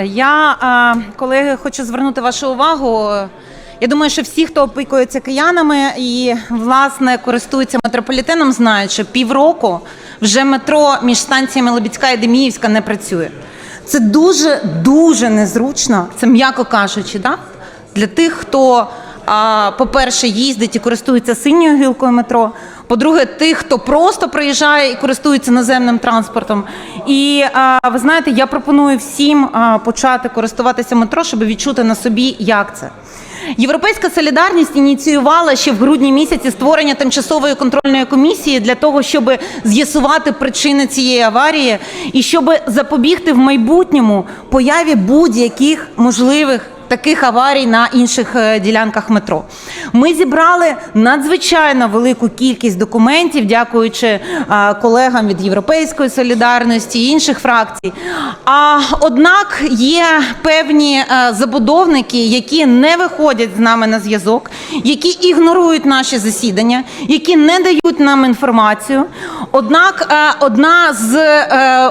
Я, е, колеги, хочу звернути вашу увагу. Я думаю, що всі, хто опікується киянами і власне користуються метрополітеном, знають, що півроку вже метро між станціями Лебідська і Деміївська не працює. Це дуже дуже незручно, це м'яко кажучи, да? для тих, хто, по-перше, їздить і користується синьою гілкою метро. По-друге, тих, хто просто приїжджає і користується наземним транспортом. І ви знаєте, я пропоную всім почати користуватися метро, щоб відчути на собі, як це. Європейська солідарність ініціювала ще в грудні місяці створення тимчасової контрольної комісії для того, щоб з'ясувати причини цієї аварії і щоб запобігти в майбутньому появі будь-яких можливих таких аварій на інших е, ділянках метро. Ми зібрали надзвичайно велику кількість документів, дякуючи е, колегам від Європейської солідарності і інших фракцій. А однак є певні е, забудовники, які не виходять з нами на зв'язок, які ігнорують наші засідання, які не дають нам інформацію. Однак одна з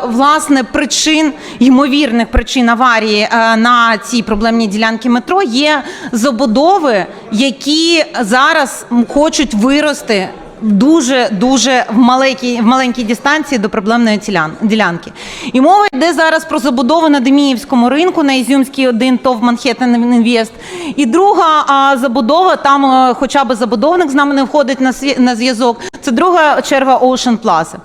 власне причин, ймовірних причин аварії на цій проблемній ділянці метро є забудови, які зараз хочуть вирости дуже дуже в маленькій в маленькій дистанції до проблемної ділянки. І мова йде зараз про забудову на Деміївському ринку на Ізюмській 1 ТОВ Манхеттен Інвест. І друга а, забудова, там е, хоча б забудовник з нами не входить на на зв'язок. Це друга черга Ocean Plaza.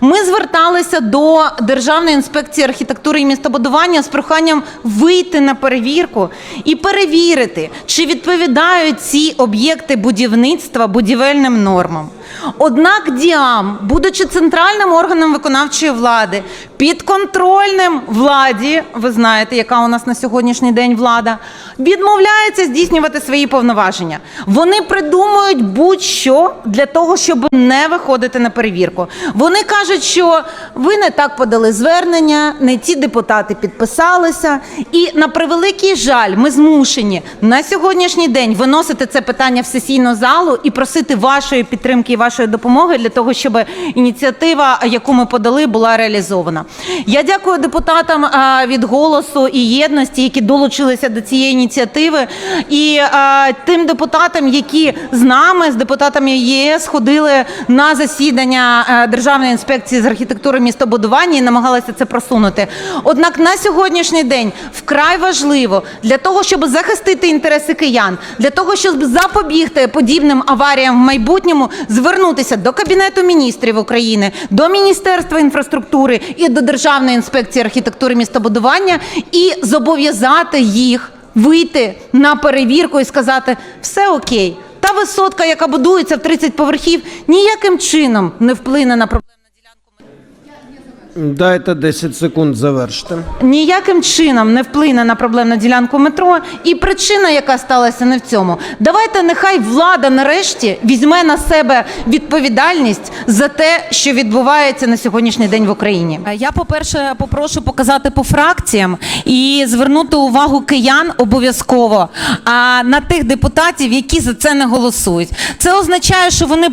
Ми зверталися до Державної інспекції архітектури і містобудування з проханням вийти на перевірку і перевірити, чи відповідають ці об'єкти будівництва будівельним нормам. Однак Діам, будучи центральним органом виконавчої влади, підконтрольним владі, ви знаєте, яка у нас на сьогоднішній день влада, відмовляється здійснювати свої повноваження. Вони придумують будь-що для того, щоб не виходити на перевірку. Вони кажуть, що ви не так подали звернення, не ті депутати підписалися. І на превеликий жаль, ми змушені на сьогоднішній день виносити це питання в сесійну залу і просити вашої підтримки і вашої допомоги для того, щоб ініціатива, яку ми подали, була реалізована. Я дякую депутатам від голосу і єдності, які долучилися до цієї ініціативи, і тим депутатам, які з нами, з депутатами ЄС, ходили на засідання Державної інспекції з архітектури містобудування і намагалися це просунути. Однак на сьогоднішній день вкрай важливо для того, щоб захистити інтереси киян, для того, щоб запобігти подібним аваріям в майбутньому, звернутися до Кабінету міністрів України, до Міністерства інфраструктури і до Державної інспекції архітектури містобудування і зобов'язати їх вийти на перевірку і сказати все окей. Та висотка, яка будується в 30 поверхів, ніяким чином не вплине на проблему. Дайте 10 секунд завершити. ніяким чином не вплине на проблемну ділянку метро. І причина, яка сталася не в цьому. Давайте нехай влада нарешті візьме на себе відповідальність за те, що відбувається на сьогоднішній день в Україні. Я, по-перше, попрошу показати по фракціям і звернути увагу киян обов'язково а, на тих депутатів, які за це не голосують. Це означає, що вони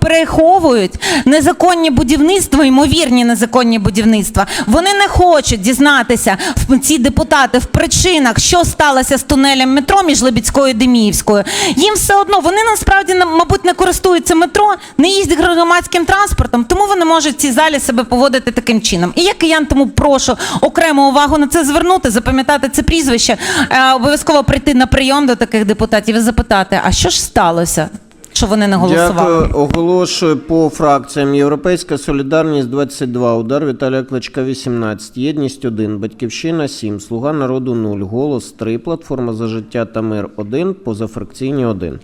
переховують незаконні будівництва, ймовірні незаконні будівництва. Вони не хочуть дізнатися ці депутати в причинах, що сталося з тунелем метро між Лебідською і Деміївською. Їм все одно вони насправді на- мабуть не користуються метро, не їздять громадським транспортом, тому вони можуть в цій залі себе поводити таким чином. І я киян тому прошу окрему увагу на це звернути, запам'ятати це прізвище, е, обов'язково прийти на прийом до таких депутатів і запитати, а що ж сталося? Що вони не голосували? Дякую. Оголошую по фракціям. Європейська солідарність 22, Удар Віталія Кличка 18, Єдність 1, Батьківщина 7, Слуга народу 0, Голос 3, Платформа за життя та мир 1, позафракційні 1.